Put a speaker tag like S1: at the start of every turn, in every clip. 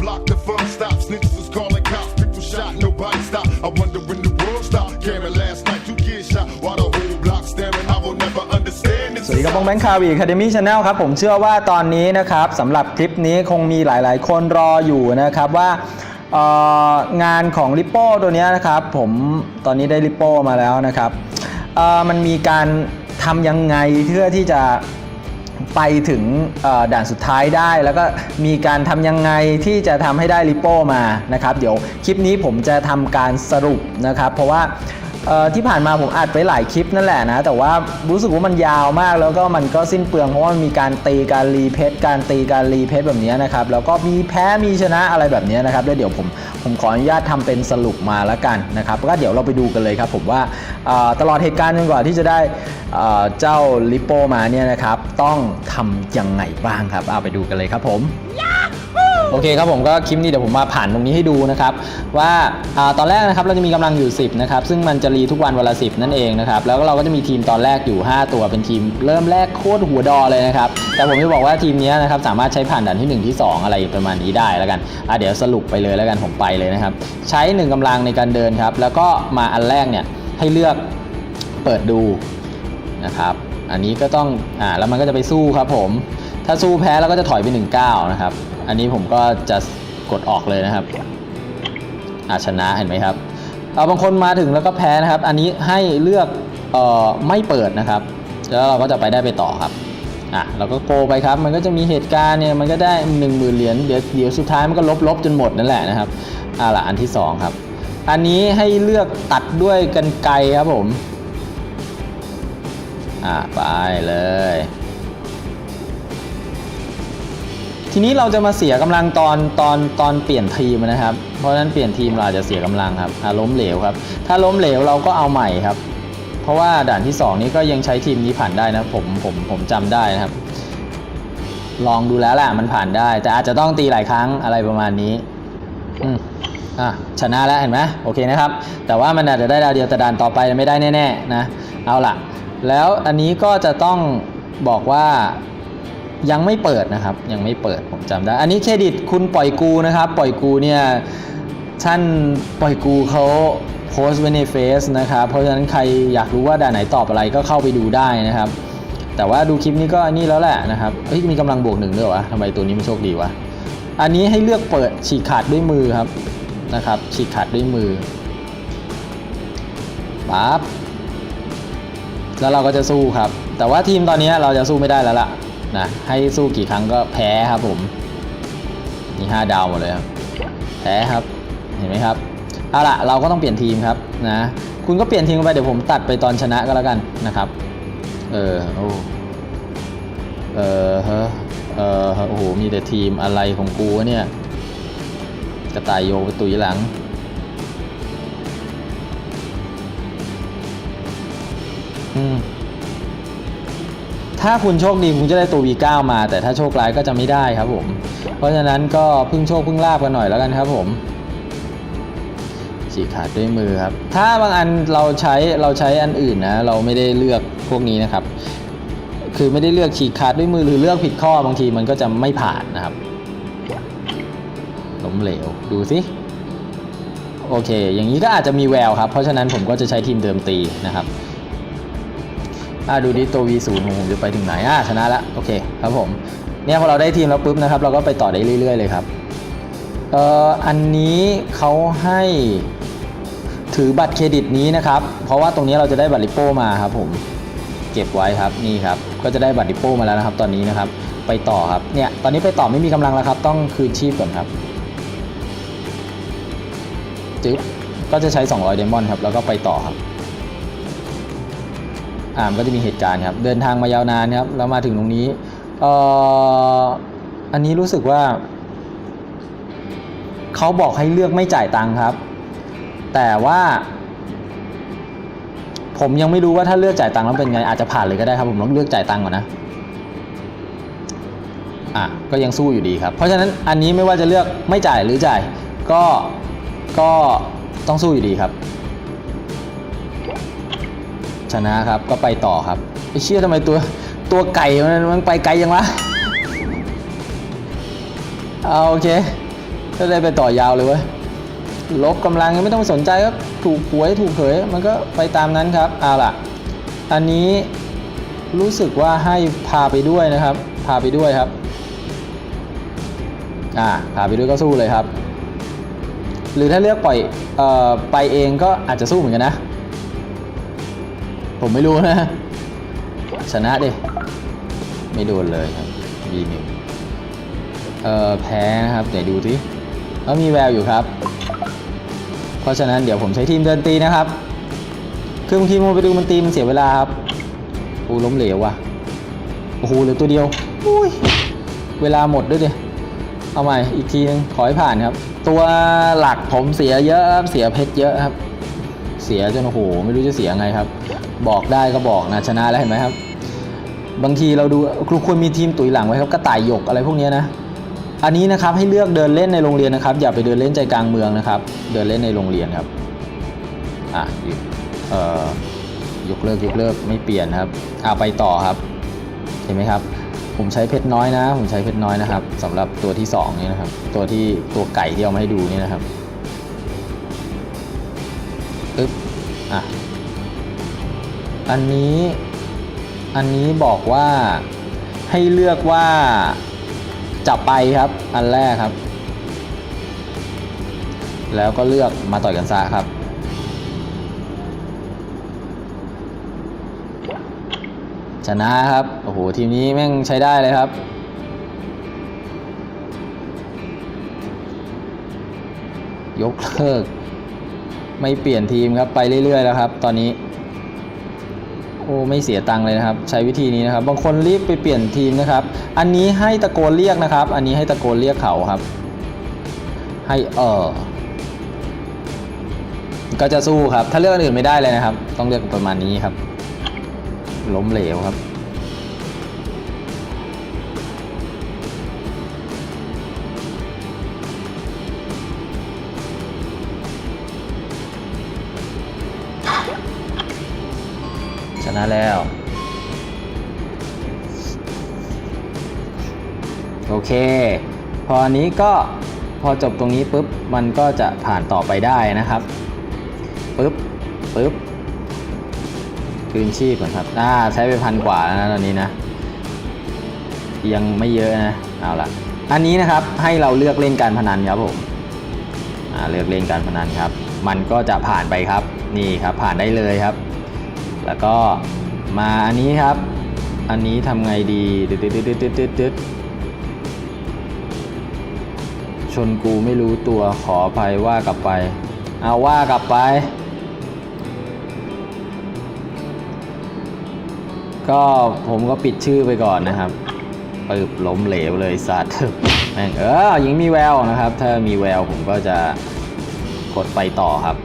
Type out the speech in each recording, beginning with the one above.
S1: block, the fun stops. Snitches was calling cops, people shot, nobody stopped. I wonder when the world stopped. Cameron last night, two kids shot, while the whole block staring. I will never understand this.
S2: สวัสดีครับบงแบงค์คาวีคาเดมี่ชาแนลครับ ผมเชื่อว่าตอนนี้นะครับสำหรับคลิปนี้คงมีหลาย ๆ คนรออยู่นะครับว่างานของ r i p p o ตัวนี้นะครับ ผมตอนนี้ได้ r i p p o มาแล้วนะครับมันมีการทำยังไงเพื่อที่จะ ไปถึงด่านสุดท้ายได้ แล้วก็มีการทำยังไงที่จะทำให้ได้ริปโปมานะครับ เดี๋ยวคลิปนี้ผมจะทำการสรุปนะครับ เพราะว่า ที่ผ่านมาผมอัดไปหลายคลิปนั่นแหละนะ แต่ว่ารู้สึกว่ามันยาวมากแล้วก็มันก็สิ้นเปลืองเพราะว่ามีการตีการรีเพชรการตีการรีเพชรแบบนี้นะครับแล้วก็มีแพ้มีชนะอะไรแบบนี้นะครับแล้วเดี๋ยวผมผมขออนุญาตทำเป็นสรุปมาแล้วกันนะครับก็เดี๋ยวเราไปดูกันเลยครับผมว่าตลอดเหตุการณ์จนกว่าที่จะได้เจ้าลิปโปมาเนี่ยนะครับต้องทำยังไงบ้างครับเอาไปดูกันเลยครับผม โอเคครับผมก็คลิปนี้เดี๋ยวผมมาผ่านตรงนี้ให้ดูนะครับว่าอตอนแรกนะครับเราจะมีกำลังอยู่ 10นะครับซึ่งมันจะรีทุกวันวันละ10 นั่นเองนะครับแล้วเราก็จะมีทีมตอนแรกอยู่ 5 ตัวเป็นทีม เริ่มแรกโคตรหัวดอเลยนะครับแต่ผมจะบอกว่าทีมนี้นะครับสามารถใช้ผ่านด่านที่ 1 ที่ 2 อะไรประมาณนี้ได้แล้วกันอะเดี๋ยวสรุปไปเลยแล้วกันผมไปเลยนะครับใช้ 1กำลังในการเดินครับแล้วก็มาอันแรกเนี่ยให้เลือกเปิดดูนะครับอันนี้ก็ต้องอ่าแล้วมันก็จะไปสู้ครับผมถ้าสู้แพ้เราก็จะถอยไป1ก้านะครับ อันนี้ผมก็จะกดออกเลยนะครับอาชนะเห็นไหมครับเอาบางคนมาถึงแล้วก็แพ้นะครับ อันนี้ให้เลือกเอ่อไม่เปิดนะครับ แล้วเราก็จะไปได้ไปต่อครับอะเราก็โกไปครับ มันก็จะมีเหตุการณ์เนี่ยมันก็ได้ 1 0,000 เหรียญเดี๋ยวเดี๋ยวสุดท้ายมันก็ลบลบจนหมดนั่นแหละนะครับอะละอันที่สองครับ อันนี้ให้เลือกตัดด้วยกันไกรครับผมอะไปเลย ทีนี้เราจะมาเสียกำลังตอนตอนตอนเปลี่ยนทีมนะครับ เพราะฉะนั้นเปลี่ยนทีมเราจะเสียกำลังครับล้มเหลวครับ ถ้าล้มเหลวเราก็เอาใหม่ครับ เพราะว่าด่านที่ 2 นี้ก็ยังใช้ทีมนี้ผ่านได้นะผมผมผมจำได้นะครับ ลองดูแล้วแหละมันผ่านได้ แต่อาจจะต้องตีหลายครั้งอะไรประมาณนี้อืมอะชนะแล้วเห็นไหมโอเคนะครับ แต่ว่ามันอาจจะได้ดาวเดียวแต่ด่านต่อไปไม่ได้แน่ๆนะเอาล่ะ แล้วอันนี้ก็จะต้องบอกว่า ยังไม่เปิดนะครับ ยังไม่เปิดผมจำได้ อันนี้เครดิตคุณปล่อยกูนะครับ ปล่อยกูเนี่ยท่านปล่อยกูเขาโพสต์ไว้ในเฟซนะครับ เพราะฉะนั้นใครอยากรู้ว่าด่านไหนตอบอะไรก็เข้าไปดูได้นะครับ แต่ว่าดูคลิปนี้ก็นี่แล้วแหละนะครับ เฮ้ยมีกำลังบวกหนึ่งด้วยวะทำไมตัวนี้มันโชคดีวะ อันนี้ให้เลือกเปิดฉีกขาดด้วยมือครับนะครับ ฉีกขาดด้วยมือปั๊บแล้วเราก็จะสู้ครับ แต่ว่าทีมตอนนี้เราจะสู้ไม่ได้แล้วล่ะ นะให้สู้กี่ครั้งก็แพ้ครับผมนี่ห้าดาวหมดเลยครับแพ้ครับเห็นไหมครับเอาละเราก็ต้องเปลี่ยนทีมครับนะคุณก็เปลี่ยนทีมไปเดี๋ยวผมตัดไปตอนชนะก็แล้วกันนะครับเออโอ้เออเฮ้อเออโอ้โหมีแต่ทีมอะไรของกูเนี่ยกระต่ายโยไปตุยหลังอืม ถ้าคุณโชคดีคุณจะได้ตัว V9 มา แต่ถ้าโชคร้ายก็จะไม่ได้ครับผม เพราะฉะนั้นก็พึ่งโชคพึ่งลาบกันหน่อยแล้วกันครับผมฉีกขาดด้วยมือครับ ถ้าบางอันเราใช้เราใช้อันอื่นนะ เราไม่ได้เลือกพวกนี้นะครับ คือไม่ได้เลือกฉีกขาดด้วยมือหรือเลือกผิดข้อบางทีมันก็จะไม่ผ่านนะครับล้มเหลวดูสิโอเค อย่างนี้ก็อาจจะมีแววครับ เพราะฉะนั้นผมก็จะใช้ทีมเดิมตีนะครับ อ่าดูดิตัว V0 ของผมจะไปถึงไหนอ่าชนะล้วโอเคครับผมเนี่ยพอเราได้ทีมแล้วปุ๊บนะครับ เราก็ไปต่อได้เรื่อยๆเลยครับเอ่ออันนี้เขาให้ถือบัตรเครดิตนี้นะครับ เพราะว่าตรงนี้เราจะได้บัตรริโป้มาครับผมเก็บไว้ครับนี่ครับก็จะได้บัตรริโป้มาแล้วนะครับตอนนี้นะครับ ไปต่อครับเนี่ยตอนนี้ไปต่อไม่มีกำลังแล้วครับ ต้องคืนชีพก่อนครับจึ๊บก็จะใช้ 200 เดมอนครับแล้วก็ไปต่อครับ อ่ามันก็จะมีเหตุการณ์ครับ เดินทางมายาวนานครับ แล้วมาถึงตรงนี้เอ่ออันนี้รู้สึกว่าเขาบอกให้เลือกไม่จ่ายตังค์ครับ แต่ว่า ผมยังไม่รู้ว่าถ้าเลือกจ่ายตังค์แล้วเป็นไงอาจจะผ่านเลยก็ได้ครับ ผมต้องเลือกจ่ายตังค์ก่อนนะอะก็ยังสู้อยู่ดีครับ เพราะฉะนั้นอันนี้ไม่ว่าจะเลือกไม่จ่ายหรือจ่าย ก็ก็ต้องสู้อยู่ดีครับ ชนะครับก็ไปต่อครับไอ้เชี่ยทำไมตัวตัวไก่มันมันไปไกลยังวะเอาโอเคก็เลยไปต่อยาวเลยเว้ยลบกำลังยังไม่ต้องสนใจก็ถูกหวยถูกเผยมันก็ไปตามนั้นครับเอาล่ะ อันนี้รู้สึกว่าให้พาไปด้วยนะครับ พาไปด้วยครับอ่าพาไปด้วยก็สู้เลยครับ หรือถ้าเลือกปล่อยเอ่อไปเองก็อาจจะสู้เหมือนกันนะ ผมไม่รู้นะ ชนะดิ ไม่โดนเลยครับ B1 เอ่อแพ้นะครับเดี๋ยวดูสิแล้วมีแววอยู่ครับ เพราะฉะนั้นเดี๋ยวผมใช้ทีมเดินตีนะครับ คือบางทีมไปดูมันตีมันเสียเวลาครับโอ้ล้มเหลวว่ะโอ้โหเหลือตัวเดียวอุ้ยเวลาหมดด้วยดิเอาใหม่อีกทีนึงขอให้ผ่านครับ ตัวหลักผมเสียเยอะครับเสียเพชรเยอะครับ เสียจนโอ้โหไม่รู้จะเสียไงครับ บอกได้ก็บอกนะชนะแล้วเห็นไหมครับ บางทีเราดูครูควรมีทีมตุ๋ยหลังไว้ครับกระต่ายหยกอะไรพวกนี้นะอันนี้นะครับให้เลือกเดินเล่นในโรงเรียนนะครับ อย่าไปเดินเล่นใจกลางเมืองนะครับ เดินเล่นในโรงเรียนครับอะหยุดเอ่อยกเลิกยกเลิกไม่เปลี่ยนครับเอาไปต่อครับ เห็นไหมครับ ผมใช้เพชรน้อยนะ ผมใช้เพชรน้อยนะครับสำหรับตัวที่สองนี่นะครับ ตัวที่ตัวไก่ที่เอามาให้ดูนี่นะครับอึ๊บอะ อันนี้อันนี้บอกว่าให้เลือกว่าจะไปครับอันแรกครับ แล้วก็เลือกมาต่อยกันซะครับชนะครับ โอ้โห ทีมนี้แม่งใช้ได้เลยครับ ยกเลิก ไม่เปลี่ยนทีมครับ ไปเรื่อยๆแล้วครับ ตอนนี้ โอ้ไม่เสียตังค์เลยนะครับ ใช้วิธีนี้นะครับ บางคนรีบไปเปลี่ยนทีมนะครับ อันนี้ให้ตะโกนเรียกนะครับ อันนี้ให้ตะโกนเรียกเขาครับ ให้เออก็จะสู้ครับ ถ้าเลือกอนอื่นไม่ได้เลยนะครับ ต้องเลือกประมาณนี้ครับ ล้มเหลวครับ นะแล้ว โอเค พออันนี้ก็พอจบตรงนี้ปุ๊บมันก็จะผ่านต่อไปได้นะครับปุ๊บปุ๊บคืนชีพก่อนครับอ่าใช้ไปพันกว่าแล้วนะตอนนี้นะ ยังไม่เยอะนะ เอาละอันนี้นะครับให้เราเลือกเล่นการพนันครับผมอ่าเลือกเล่นการพนันครับ มันก็จะผ่านไปครับ นี่ครับผ่านได้เลยครับ แล้วก็มาอันนี้ครับ อันนี้ทำไงดีดึดดึดดึดดึดดึดดึดดึดชนกูไม่รู้ตัวขออภัยว่ากลับไป เอาว่ากลับไป ก็ผมก็ปิดชื่อไปก่อนนะครับปึ๊บล้มเหลวเลยสัตว์แม่งเออยังมีแววนะครับ ถ้ามีแววผมก็จะกดไปต่อครับ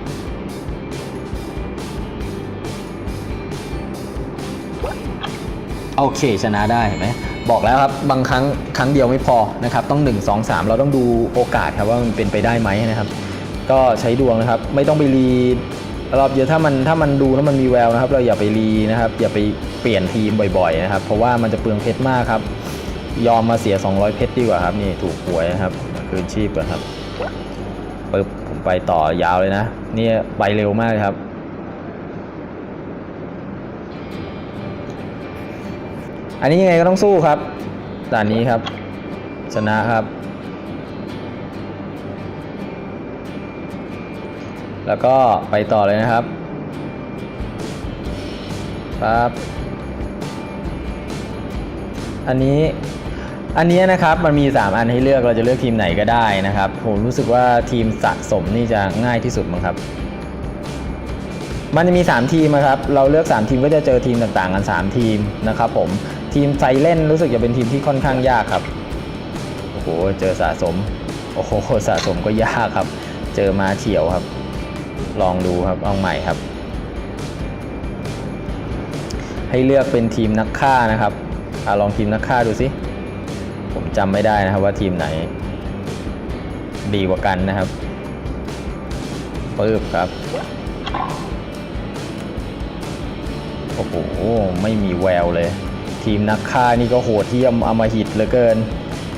S2: โอเคชนะได้เห็นไหมบอกแล้วครับบางครั้งครั้งเดียวไม่พอนะครับต้อง 1 2 3 เราต้องดูโอกาสครับว่ามันเป็นไปได้ไหมนะครับ ก็ใช้ดวงนะครับ ไม่ต้องไปรีรอบเยอะถ้ามันถ้ามันดูแล้วมันมีแววนะครับ เราอย่าไปรีนะครับอย่าไปเปลี่ยนทีมบ่อยๆนะครับ เพราะว่ามันจะเปลืองเพชรมากครับ ยอมมาเสีย 200 เพชรดีกว่าครับนี่ถูกหวยนะครับคืนชีพก่อนครับปึ๊บผมไปต่อยาวเลยนะนี่ไปเร็วมากครับ อันนี้ยังไงก็ต้องสู้ครับด่านนี้ครับ ชนะครับ แล้วก็ไปต่อเลยนะครับครับอันนี้อันนี้นะครับมันมี 3 อันให้เลือกเราจะเลือกทีมไหนก็ได้นะครับ ผมรู้สึกว่าทีมสะสมนี่จะง่ายที่สุดมั้งครับ มันจะมี 3 ทีมนะครับ เราเลือก 3 ทีมก็จะเจอทีมต่างๆกัน 3 ทีมนะครับผม ทีมไซเล่นรู้สึกจะเป็นทีมที่ค่อนข้างยากครับ โอ้โห เจอสะสม โอ้โห สะสมก็ยากครับ เจอมาเฉียวครับ ลองดูครับ เอาใหม่ครับ ให้เลือกเป็นทีมนักฆ่านะครับอลองทีมนักฆ่าดูสิ ผมจำไม่ได้นะครับว่าทีมไหน ดีกว่ากันนะครับปึ๊บครับ โอ้โห ไม่มีแววเลย ทีมนักฆ่านี่ก็โหดเที่ยมอมหิตเหลือเกิน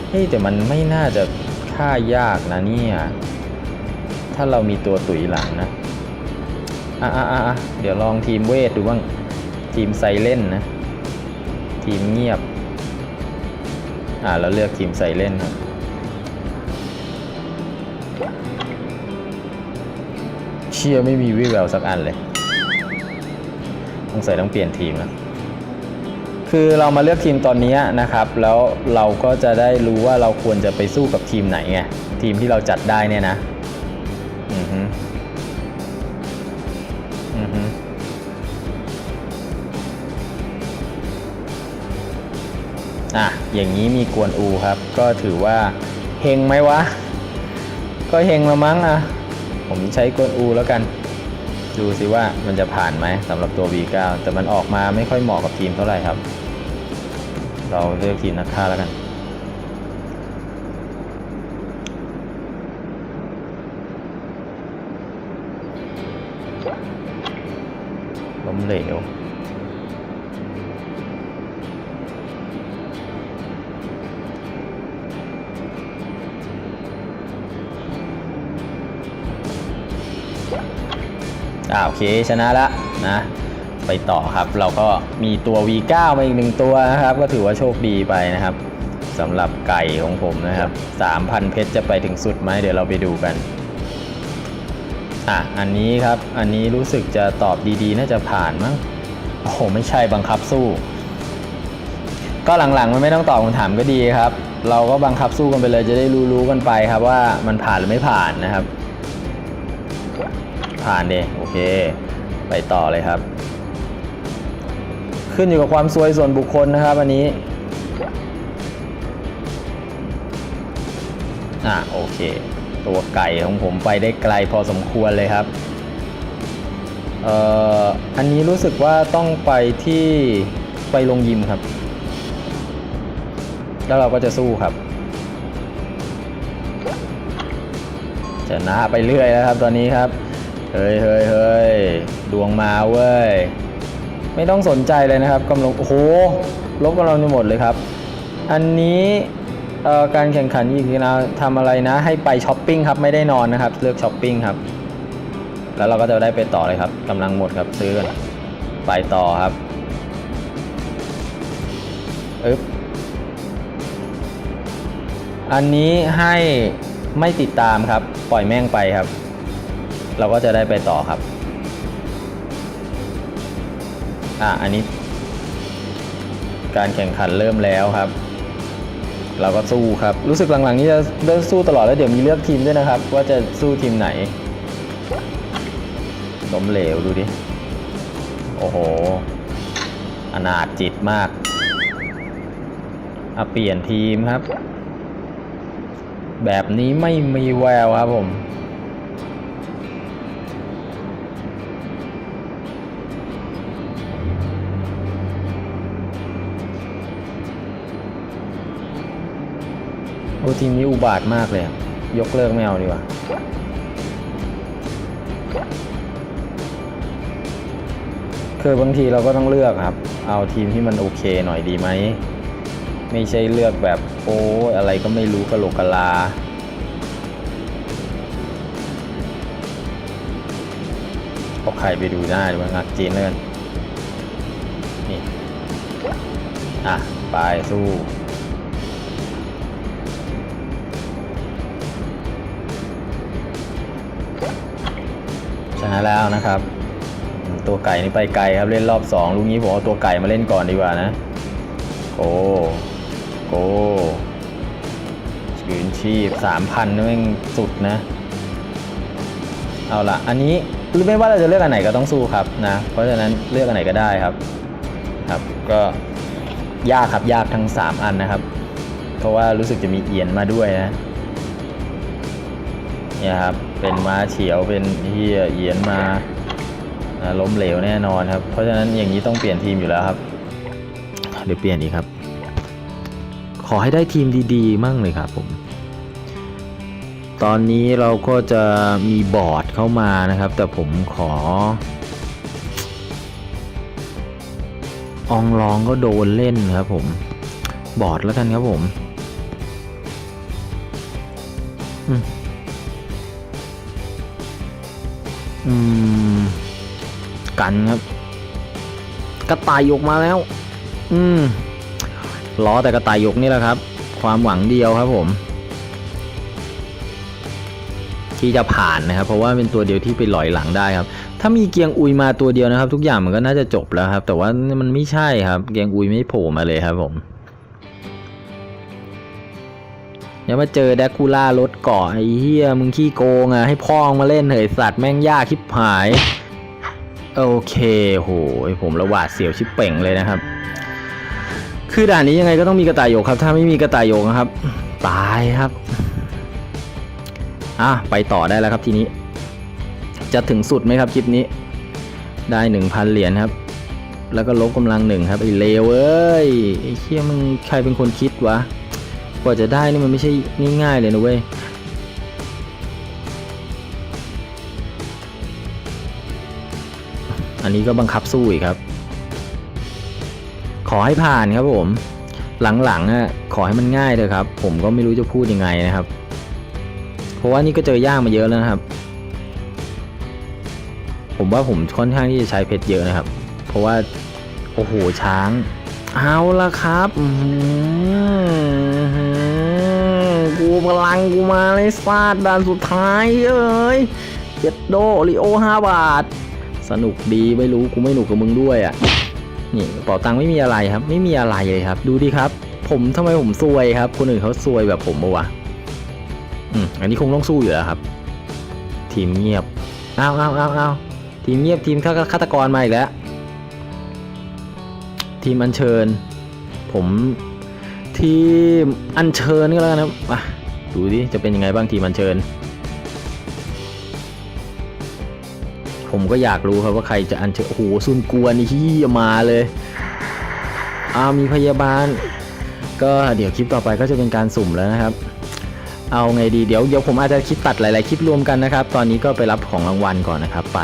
S2: เฮ้ยแต่มันไม่น่าจะค่ายากนะเนี่ยถ้าเรามีตัวตุ๋ยหลังนะ อะอะอะเดี๋ยวลองทีมเวทดูบ้าง ทีมไซเล่นนะ ทีมเงียบ อ่าเราเลือกทีมไซเล่นครับเชียไม่มีวิแววสักอันเลย ต้องใส่ต้องเปลี่ยนทีมนะ คือเรามาเลือกทีมตอนนี้นะครับ แล้วเราก็จะได้รู้ว่าเราควรจะไปสู้กับทีมไหนไงทีมที่เราจัดได้เนี่ยนะอือฮึอือฮึอะอย่างนี้มีกวนอูครับ ก็ถือว่าเฮงไหมวะ ก็เฮงละมั้งอะ ผมใช้กวนอูแล้วกันดูสิว่ามันจะผ่านไหมสำหรับตัว V9 แต่มันออกมาไม่ค่อยเหมาะกับทีมเท่าไหร่ครับ เราเลือกทีมนักฆ่าแล้วกัน ล้มเหลวอ่าโอเค ชนะและนะ ไปต่อครับ เราก็มีตัว V9 มาอีกหนึ่งตัวนะครับ ก็ถือว่าโชคดีไปนะครับสำหรับไก่ของผมนะครับ 3,000 เพชรจะไปถึงสุดไหมเดี๋ยวเราไปดูกันอะอันนี้ครับอันนี้รู้สึกจะตอบดีๆ น่าจะผ่านมั้งโอ้โหไม่ใช่บังคับสู้ ก็หลังๆมันไม่ต้องตอบคำถามก็ดีครับ เราก็บังคับสู้กันไปเลยจะได้รู้ๆกันไปครับว่ามันผ่านหรือไม่ผ่านนะครับ ผ่านเดโอเค ไปต่อเลยครับ ขึ้นอยู่กับความซวยส่วนบุคคลนะครับอันนี้ อะโอเค ตัวไก่ของผมไปได้ไกลพอสมควรเลยครับ เอ่อ อันนี้รู้สึกว่าต้องไปที่ไปลงยิมครับ แล้วเราก็จะสู้ครับ ชนะไปเรื่อยแล้วครับตอนนี้ครับ เฮ้ยเฮ้ยเฮ้ยดวงมาเว้ย ไม่ต้องสนใจเลยนะครับกำลังโอ้โหลบกำลังหมดเลยครับ อันนี้การแข่งขันอีกนะทำอะไรนะ ให้ไปช้อปปิ้งครับไม่ได้นอนนะครับ เลือกช้อปปิ้งครับ แล้วเราก็จะได้ไปต่อเลยครับกำลังหมดครับซื้อกันไปต่อครับอึ๊บอันนี้ให้ไม่ติดตามครับ ปล่อยแม่งไปครับ เราก็จะได้ไปต่อครับ อะอันนี้ การแข่งขันเริ่มแล้วครับ เราก็สู้ครับ รู้สึกหลังๆนี้จะเลือกสู้ตลอดแล้วเดี๋ยวมีเลือกทีมด้วยนะครับ ว่าจะสู้ทีมไหนล้มเหลวดูดิ โอ้โห อนาถจิตมากอะเปลี่ยนทีมครับ แบบนี้ไม่มีแววครับผม โอ้ทีมนี้อุบาทมากเลย ยกเลิกไม่เอาดีกว่าคือบางทีเราก็ต้องเลือกครับ เอาทีมที่มันโอเคหน่อยดีไหม ไม่ใช่เลือกแบบโอ้อะไรก็ไม่รู้กะโหลกกะลา เอาใครไปดูได้ดูงักจีนเลยนี่ อะ ไปสู้ นะแล้วนะครับ ตัวไก่นี่ไปไกลครับเล่นรอบ2ลูกนี้ผมเอาตัวไก่มาเล่นก่อนดีกว่านะโกโกชืนชีพ3,000นี่แม่งสุดนะ เอาละอันนี้ไม่ว่าเราจะเลือกอันไหนก็ต้องสู้ครับนะ เพราะฉะนั้นเลือกอันไหนก็ได้ครับ ครับ ก็ยากครับยากทั้ง 3 อันนะครับ เพราะว่ารู้สึกจะมีเอียนมาด้วยนะ เนี่ยครับ เป็นม้าเฉียวเป็นเฮียเอียนมาล้มเหลวแน่นอนครับ เพราะฉะนั้นอย่างนี้ต้องเปลี่ยนทีมอยู่แล้วครับ เดี๋ยวเปลี่ยนอีกครับ ขอให้ได้ทีมดีๆ มั่งเลยครับผม ตอนนี้เราก็จะมีบอร์ดเข้ามานะครับ แต่ผมขอ อองลองก็โดนเล่นครับผม บอร์ดแล้วกันครับผม
S3: อืม อืม กันครับ กระต่ายยกมาแล้ว อืมล้อแต่กระต่ายยกนี่แหละครับ ความหวังเดียวครับผม ที่จะผ่านนะครับ เพราะว่าเป็นตัวเดียวที่ไปลอยหลังได้ครับ ถ้ามีเกียงอุยมาตัวเดียวนะครับ ทุกอย่างมันก็น่าจะจบแล้วครับ แต่ว่ามันไม่ใช่ครับ เกียงอุยไม่โผล่มาเลยครับผม ยวมาเจอแดกคูล่ารถเกาะไอ้เหี้ยมึงขี้โกงอะให้พ่องมาเล่นเหยสัตว์แม่งยากชิบหาย โอเคโหยผมระหวาดเสียวชิบเป่งเลยนะครับ คือด่านนี้ยังไงก็ต้องมีกระต่ายโยกครับ ถ้าไม่มีกระต่ายโยกนะครับ ตายครับอะไปต่อได้แล้วครับทีนี้ จะถึงสุดไหมครับคลิปนี้ ได้1,000เหรียญครับ แล้วก็ลบกำลังหนึ่งครับไอ้เลวเอ้ยไอ้เคี้ยมึงใครเป็นคนคิดวะ กว่าจะได้นี่มันไม่ใช่ง่ายๆเลยนะเว้ยอันนี้ก็บังคับสู้อีกครับ ขอให้ผ่านครับผม หลังๆอะขอให้มันง่ายเถอะครับ ผมก็ไม่รู้จะพูดยังไงนะครับ เพราะว่านี่ก็เจอยากมาเยอะแล้วนะครับ ผมว่าผมค่อนข้างที่จะใช้เพชรเยอะนะครับ เพราะว่า โอ้โหช้าง เอาละครับอื้อหือกูพลังกูมาเลยฟาดด่านสุดท้ายเอ้ยเจ็ดโดริโอห้าบาท สนุกดีไม่รู้กูไม่หนุกกับมึงด้วยอะนี่กระเป๋าตังค์ไม่มีอะไรครับ ไม่มีอะไรเลยครับ ดูดิครับ ผมทำไมผมซวยครับ คนอื่นเขาซวยแบบผมปะวะอืมอันนี้คงต้องสู้อยู่แล้วครับ ทีมเงียบเอาเอาเอาเอาทีมเงียบทีมฆาตกรมาอีกแล้ว ทีมอัญเชิญ ผมทีมอัญเชิญก็แล้วกันนะครับดูดิจะเป็นยังไงบ้างทีมอัญเชิญ ผมก็อยากรู้ครับว่าใครจะอัญเชิญโอ้โหซุนกวนนี่ที่มาเลยอามีพยาบาล ก็เดี๋ยวคลิปต่อไปก็จะเป็นการสุ่มแล้วนะครับ เอาไงดีเดี๋ยวเดี๋ยวผมอาจจะคิดตัดหลาย ๆ คลิปรวมกันนะครับ ตอนนี้ก็ไปรับของรางวัลก่อนนะครับไป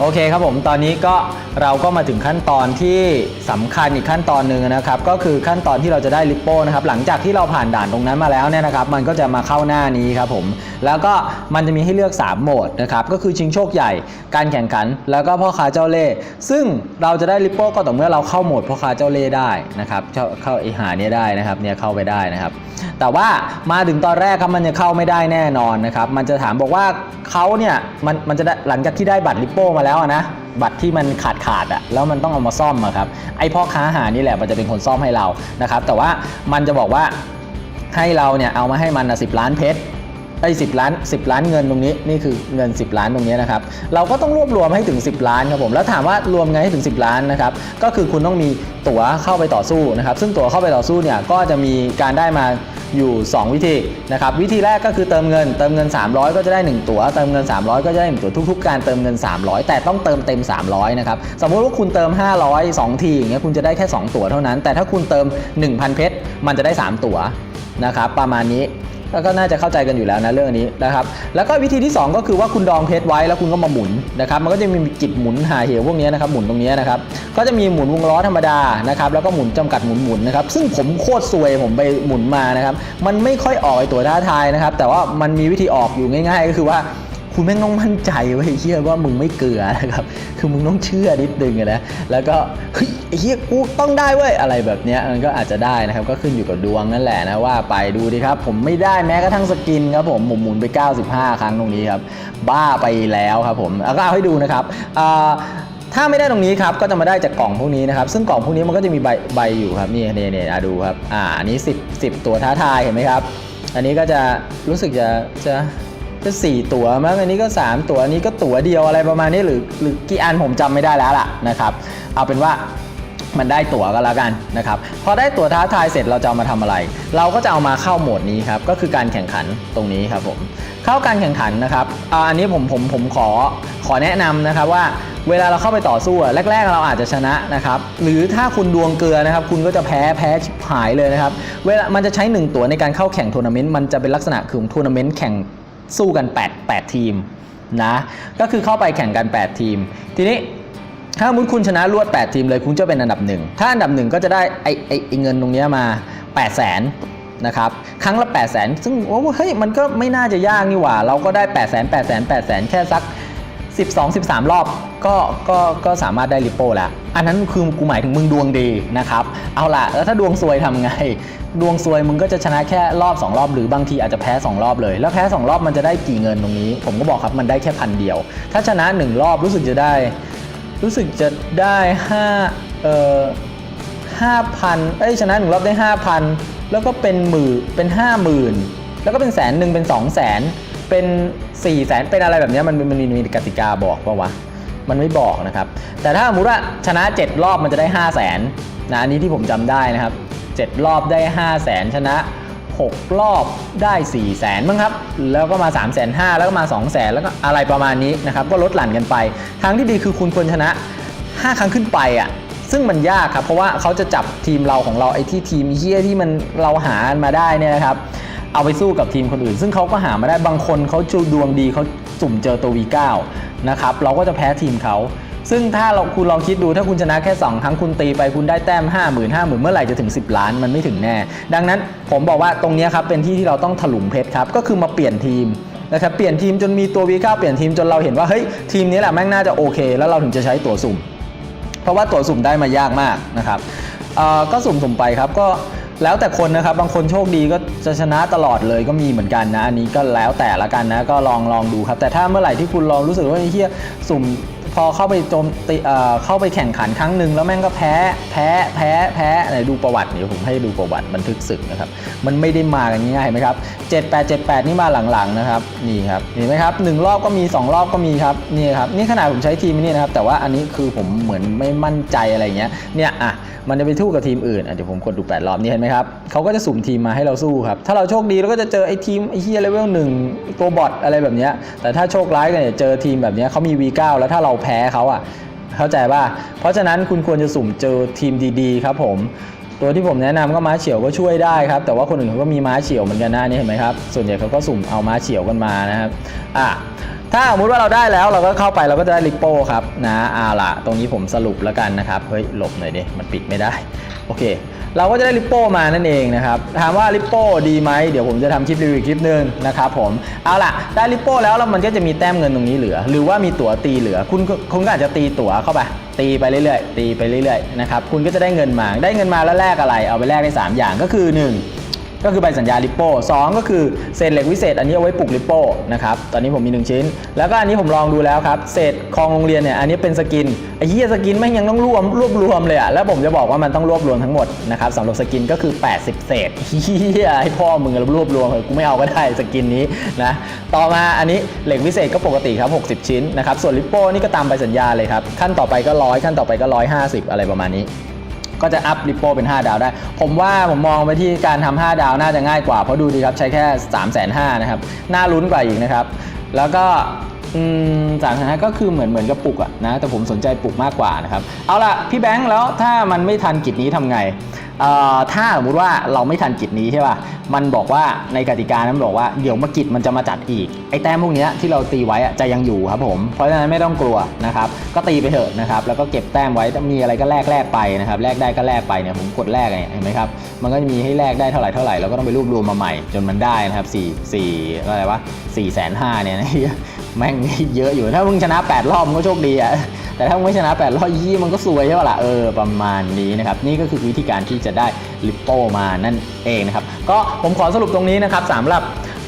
S2: โอเคครับผมตอนนี้ก็เราก็มาถึงขั้นตอนที่สำคัญอีกขั้นตอนหนึ่งนะครับ ก็คือขั้นตอนที่เราจะได้ลิปโป้นะครับหลังจากที่เราผ่านด่านตรงนั้นมาแล้วเนี่ยนะครับ มันก็จะมาเข้าหน้านี้ครับผมแล้วก็มันจะมีให้เลือก 3 โหมดนะครับก็คือชิงโชคใหญ่ การแข่งขัน แล้วก็พ่อค้าเจ้าเล่ห์ซึ่งเราจะได้ลิปโป้ก็ต่อเมื่อเราเข้าโหมดพ่อค้าเจ้าเล่ห์ได้นะครับเข้าเข้าไอหานี้ได้นะครับเนี่ยเข้าไปได้นะครับ แต่ว่ามาถึงตอนแรกครับมันจะเข้าไม่ได้แน่นอนนะครับมันจะถามบอกว่าเขาเนี่ยมันมันจะได้หลังจากที่ได้บัตรลิปโป้มาแล้วอะนะบัตรที่มันขาดขาดอะแล้วมันต้องเอามาซ่อมอะครับไอพ่อค้าหานี่แหละมันจะเป็นคนซ่อมให้เรานะครับ แต่ว่ามันจะบอกว่าให้เราเนี่ยเอามาให้มันสิบล้านเพชรไอ้สิล้าน 10 ล้านเงินตรงนี้นี่คือเงิน 10 ล้านตรงนี้นะครับเราก็ต้องรวบรวมให้ถึง 10 ล้านครับผมแล้วถามว่ารวมไงให้ถึง 10 ล้านนะครับก็คือคุณต้องมีตั๋วเข้าไปต่อสู้นะครับซึ่งตั๋วเข้าไปต่อสู้เนี่ยก็จะมีการได้มา อยู่ 2 วิธีนะครับวิธีแรกก็คือเติมเงิน เติมเงิน 300 ก็จะได้ 1 ตั๋วเติมเงิน 300 ก็จะได้1ตั๋วทุก ๆ การเติมเงิน 300 แต่ต้องเติมเต็ม 300นะครับสมมติว่าคุณเติม 500 2 ทีอย่างเงี้ยคุณจะได้แค่ 2 ตั๋วเท่านั้น แต่ถ้าคุณเติม 1,000 เพชรมันจะได้ 3 ตั๋วนะครับประมาณนี้ แล้วก็น่าจะเข้าใจกันอยู่แล้วนะเรื่องนี้นะครับ แล้วก็วิธีที่ 2 ก็คือว่าคุณดองเพชรไว้แล้วคุณก็มาหมุนนะครับมันก็จะมีกิจหมุนหาเหวพวกนี้นะครับหมุนตรงนี้นะครับก็จะมีหมุนวงล้อธรรมดานะครับแล้วก็หมุนจำกัดหมุนหมุนนะครับซึ่งผมโคตรซวยผมไปหมุนมานะครับมันไม่ค่อยออกไอตัวท้าทายนะครับแต่ว่ามันมีวิธีออกอยู่ง่าย ๆ ก็คือว่า คุณแม่งต้องมั่นใจไว้ยเชื่อว่ามึงไม่เกลือนะครับ คือมึงต้องเชื่อนิดนึงอะนะ แล้วก็เฮ้ยไอ้เฮียกูต้องได้เว้ย อะไรแบบเนี้ยมันก็อาจจะได้นะครับ ก็ขึ้นอยู่กับดวงนั่นแหละนะว่าไปดูดิครับ ผมไม่ได้แม้กระทั่งสกินครับผมผมหมุนไป 95 ครั้งตรงนี้ครับ บ้าไปแล้วครับผมแล้วก็เอาให้ดูนะครับอ่าถ้าไม่ได้ตรงนี้ครับก็จะมาได้จากกล่องพวกนี้นะครับ ซึ่งกล่องพวกนี้มันก็จะมีใบใบอยู่ครับนี่นี่นี่อะดูครับอ่าอันนี้ 10 10 ตัวท้าทายเห็นไหมครับ อันนี้ก็จะรู้สึกจะจะ จะสี่ตัวมั้งอันนี้ก็ 3 ตัวอันนี้ก็ตัวเดียวอะไรประมาณนี้หรือหรือกี่อันผมจำไม่ได้แล้วล่ะนะครับ เอาเป็นว่ามันได้ตั๋วก็แล้วกันนะครับพอได้ตั๋วท้าทายเสร็จเราจะเอามาทำอะไร เราก็จะเอามาเข้าโหมดนี้ครับก็คือการแข่งขันตรงนี้ครับผมเข้าการแข่งขันนะครับอาอันนี้ผมผมผมขอขอแนะนำนะครับว่าเวลาเราเข้าไปต่อสู้อะแรก ๆ เราอาจจะชนะนะครับหรือถ้าคุณดวงเกลือนะครับ คุณก็จะแพ้แพ้ชิบหายเลยนะครับเวลามันจะใช้หนึ่งตั๋วในการเข้าแข่งทัวร์นาเมนต์มันจะเป็นลักษณะขอทัวร์นาเมนต์แข่ง สู้กัน 8 8 ทีมนะก็คือเข้าไปแข่งกัน 8 ทีม ทีนี้ถ้ามุดคุณชนะรวด 8 ทีมเลยคุณจะเป็นอันดับหนึ่งถ้าอันดับหนึ่งก็จะได้ไอไอไอเงินตรงเนี้ยมา 8 0 0แสนนะครับครั้งละ 8 0 0 0 0นซึ่งโอ้เฮ้ยมันก็ไม่น่าจะยากนี่หว่า เราก็ได้ 8 0 0 0 0 0 8 0 0 0 0 8 0 0 0แค่สัก 12 13 รอบก็ก็ก็สามารถได้ริปโปแล้ว อันนั้นคือกูหมายถึงมึงดวงดีนะครับ เอาล่ะ แล้วถ้าดวงซวยทำไง ดวงซวยมึงก็จะชนะแค่รอบ 2 รอบหรือบางทีอาจจะแพ้ 2 รอบเลย แล้วแพ้ 2 รอบมันจะได้กี่เงินตรงนี้ ผมก็บอกครับมันได้แค่พันเดียว ถ้าชนะ 1 รอบรู้สึกจะได้ รู้สึกจะได้5เอ่อ5,000เอ้ยชนะหนึ่งรอบได้ 5,000 แล้วก็เป็นหมื่นเป็น 50,000 แล้วก็เป็นแสนหนึ่งเป็น 2 0 0แสน เป็น4ี่แสนเป็นอะไรแบบนี้มันมันมีกติกาบอกปะวะมันไม่บอกนะครับ แต่ถ้าสมมติว่าชนะ 7 รอบมันจะได้ 5 0 0แสนนะอันนี้ที่ผมจำได้นะครับ 7 รอบได้ 5 0 0แสนชนะ 6 รอบได้ 4 0 0แสนมั้งครับ แล้วก็มา3 5 0 0 0แล้วก็มา 2 0 0แสนแล้วก็อะไรประมาณนี้นะครับ ก็ลดหลั่นกันไป ทางที่ดีคือคุณควรชนะ 5 ครั้งขึ้นไปอะซึ่งมันยากครับ เพราะว่าเขาจะจับทีมเราของเราไอ้ที่ทีมเฮี้ยที่มันเราหามาได้เนี่ยนะครับ เอาไปสู้กับทีมคนอื่น ซึ่งเขาก็หามาได้บางคนเขาจูดวงดีเขาสุ่มเจอตัว V9 นะครับเราก็จะแพ้ทีมเขาซึ่งถ้าเราคุณลองคิดดูถ้าคุณชนะแค่ 2 ครั้งคุณตีไปคุณได้แต้ม 5 0 0 0 0 5 0,000เมื่อไหร่จะถึง 10 ล้านมันไม่ถึงแน่ ดังนั้นผมบอกว่าตรงนี้ครับเป็นที่ที่เราต้องถลุงเพชรครับ ก็คือมาเปลี่ยนทีมนะครับเปลี่ยนทีมจนมีตัว V9 เปลี่ยนทีมจนเราเห็นว่าเฮ้ยทีมนี้แหละแม่งน่าจะโอเค แล้วเราถึงจะใช้ตัวสุ่ม เพราะว่าตัวสุ่มได้มายากมากนะครับเออก็สุ่มๆไปครับก็ แล้วแต่คนนะครับบางคนโชคดีก็จะชนะตลอดเลยก็มีเหมือนกันนะ อันนี้ก็แล้วแต่ละกันนะ ก็ลองลองดูครับ แต่ถ้าเมื่อไหร่ที่คุณลองรู้สึกว่าไอ้เฮียสุ่ม พอเข้าไปโจมตีเอ่อเข้าไปแข่งขันครั้งหนึ่งแล้วแม่งก็แพ้แพ้แพ้แพ้ไหนดูประวัติเดี๋ยวผมให้ดูประวัติบันทึกศึกนะครับมันไม่ได้มากันง่ายไหมครับ7878 นี่มาหลังๆนะครับนี่ครับเห็นไหมครับหนึ่งรอบก็มี 2 รอบก็มีครับนี่ครับนี่ขนาดผมใช้ทีมนี้นะครับแต่ว่าอันนี้คือผมเหมือนไม่มั่นใจอะไรเงี้ยเนี่ยอะมันจะไปทู่กับทีมอื่นอะเดี๋ยวผมกดดู 8 รอบนี่เห็นไหมครับเขาก็จะสุ่มทีมมาให้เราสู้ครับถ้าเราโชคดีเราก็จะเจอไอ้ทีมไอ้เฮียเลเวลหนึ่งตัวบอทอะไรแบบเนี้ยแต่ถ้าโชคร้ายกันเนี่ยเจอทีมแบบเนี้ยเขามี V9 แล้วถ้าเราแพ้เขาอะเข้าใจป่ะเพราะฉะนั้นคุณควรจะสุ่มเจอทีมดีๆ ครับผมตัวที่ผมแนะนำก็ม้าเฉียวก็ช่วยได้ครับ แต่ว่าคนอื่นเขาก็มีม้าเฉียวเหมือนกันนะนี่เห็นไหมครับ ส่วนใหญ่เขาก็สุ่มเอาม้าเฉียวกันมานะครับอะถ้าสมมติว่าเราได้แล้วเราก็เข้าไปเราก็จะได้ลิปโป้ครับนะอาล่ะ ตรงนี้ผมสรุปแล้วกันนะครับ เฮ้ยหลบหน่อยดิมันปิดไม่ได้ โอเค เราก็จะได้ริปโป้มานั่นเองนะครับถามว่าริปโป้ดีไหมเดี๋ยวผมจะทำคลิปรีวิวคลิปหนึ่งนะครับผมเอาล่ะได้ริปโป้แล้วแล้วมันก็จะมีแต้มเงินตรงนี้เหลือ หรือว่ามีตั๋วตีเหลือ คุณก็คุณก็อาจจะตีตั๋วเข้าไปตีไปเรื่อยๆตีไปเรื่อยๆนะครับคุณก็จะได้เงินมาได้เงินมาแล้วแลกอะไร เอาไปแลกได้ 3 อย่างก็คือ 1 ก็คือใบสัญญาลิปโป้สองก็คือเศษเหล็กวิเศษ อันนี้เอาไว้ปลุกลิปโป้นะครับตอนนี้ผมมี 1 ชิ้น แล้วก็อันนี้ผมลองดูแล้วครับเศษคลองโรงเรียนเนี่ยอันนี้เป็นสกินไอ้เหี้ยสกินแม่งยังต้องรวมรวบรวมเลยอะแล้วผมจะบอกว่ามันต้องรวบรวมทั้งหมดนะครับสำหรับสกินก็คือ 80 เศษเหี้ยให้พ่อมึงรวบรวมเถอะกูไม่เอาก็ได้สกินนี้นะต่อมาอันนี้เหล็กวิเศษก็ปกติครับ 60 ชิ้นนะครับส่วนลิปโป้นี่ก็ตามใบสัญญาเลยครับขั้นต่อไปก็ร้อยขั้นต่อไปก็150 อะไรประมาณนี้ ก็จะอัพริปโปเป็น 5 ดาวได้ ผมว่าผมมองไปที่การทำ5ดาวน่าจะง่ายกว่า เพราะดูดีครับใช้แค่ 3 5 0 0 0นะครับ น่าลุ้นกว่าอีกนะครับ แล้วก็สามแสนห้าก็คือเหมือนเหมือนกับปลุกอะนะแต่ผมสนใจปลุกมากกว่านะครับ เอาล่ะ พี่แบงค์แล้วถ้ามันไม่ทันกิจนี้ทำไง ถ้าสมมติว่าเราไม่ทันกิจนี้ใช่ป่ะ มันบอกว่าในกติกานั้นบอกว่าเดี๋ยวมากิจมันจะมาจัดอีก ไอ้แต้มพวกนี้ที่เราตีไว้อะจะยังอยู่ครับผม เพราะฉะนั้นไม่ต้องกลัวนะครับ ก็ตีไปเถอะนะครับ แล้วก็เก็บแต้มไว้มีอะไรก็แลกแลกไปนะครับแลกได้ก็แลกไปเนี่ยผมกดแลกเนี่ยเห็นไหมครับ มันก็จะมีให้แลกได้เท่าไหร่เท่าไหร่แล้วก็ต้องไปรวบรวมมาใหม่ จนมันได้นะครับ4 4อะไรวะ4แสนห้าเนี่ย แม่งเยอะอยู่ถ้ามึงชนะ 8 รอบมึงก็โชคดีอะแต่ถ้ามึงไม่ชนะ 8 รอบยี่มันก็ซวยใช่ปะล่ะเออประมาณนี้นะครับนี่ก็คือวิธีการที่จะได้ลิปโปมานั่นเองนะครับก็ผมขอสรุปตรงนี้นะครับสำหรับ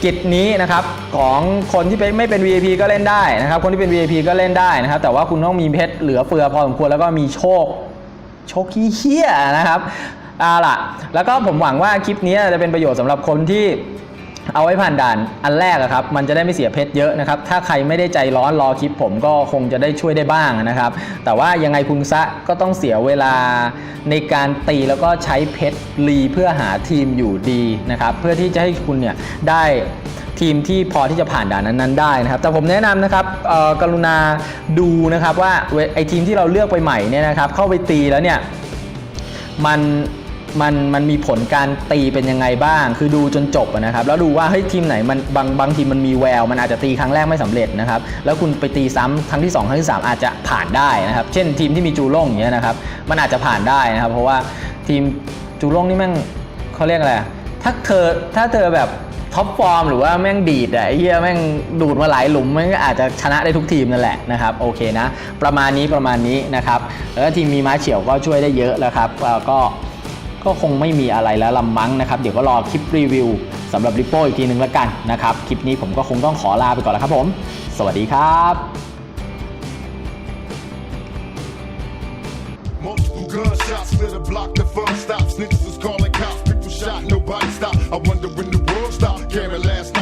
S2: กิจนี้นะครับของคนที่ไม่เป็น VIP ก็เล่นได้นะครับ คนที่เป็น VIP ก็เล่นได้นะครับ แต่ว่าคุณต้องมีเพชรเหลือเฟือพอสมควรแล้วก็มีโชคโชคขี้เหี้ยนะครับเอาล่ะ แล้วก็ผมหวังว่าคลิปนี้จะเป็นประโยชน์สำหรับคนที่ เอาไว้ผ่านด่านอันแรกอะครับมันจะได้ไม่เสียเพชรเยอะนะครับถ้าใครไม่ได้ใจร้อนรอคลิปผมก็คงจะได้ช่วยได้บ้างนะครับแต่ว่ายังไงคุณซะก็ต้องเสียเวลาในการตีแล้วก็ใช้เพชรรีเพื่อหาทีมอยู่ดีนะครับเพื่อที่จะให้คุณเนี่ยได้ทีมที่พอที่จะผ่านด่านนั้นๆได้นะครับแต่ผมแนะนำนะครับเออกรุณาดูนะครับว่าไอทีมที่เราเลือกไปใหม่เนี่ยนะครับเข้าไปตีแล้วเนี่ยมัน มันมันมีผลการตีเป็นยังไงบ้าง คือดูจนจบนะครับ แล้วดูว่าเฮ้ยทีมไหนมันบางบางทีมมันมีแวว มันอาจจะตีครั้งแรกไม่สำเร็จนะครับ แล้วคุณไปตีซ้ำครั้งที่ 2 ครั้งที่ 3 อาจจะผ่านได้นะครับ เช่นทีมที่มีจูล่งอย่างเงี้ยนะครับ มันอาจจะผ่านได้นะครับ เพราะว่าทีมจูล่งนี่แม่งเขาเรียกอะไร ถ้าเธอถ้าเธอแบบท็อปฟอร์มหรือว่าแม่งดีดอะไอ้เฮียแม่งดูดมาหลายหลุมมันก็อาจจะชนะได้ทุกทีมนั่นแหละนะครับโอเคนะ ประมาณนี้ประมาณนี้นะครับแล้วทีมมีม้าเฉียวก็ช่วยได้เยอะแล้วครับก็ ก็คงไม่มีอะไรแล้วลำมั้งนะครับ เดี๋ยวก็รอคลิปรีวิวสำหรับริปโป้อีกทีนึงแล้วกันนะครับ คลิปนี้ผมก็คงต้องขอลาไปก่อนแล้วครับผม สวัสดีครับ
S4: stop. I wonder when the world stop. Caring last night.